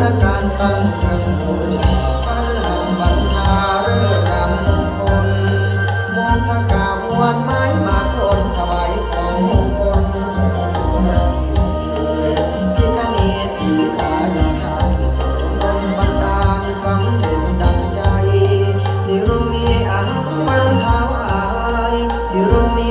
ระกาตั้งทางบูชาพระลำบันทาเรือรำมงมงกาบวันไม้มาคนถวายของมงคลพิคเนศีสายาธรรบนบันดาลสำเร็จดังใจ สิรุมีอังมันทาวายสิรุมี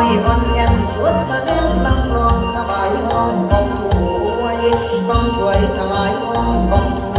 อยอ่อนแอนสวนเสด็จลำลองถวายห้องกองถวยกองถวยถวายห้องกองถวย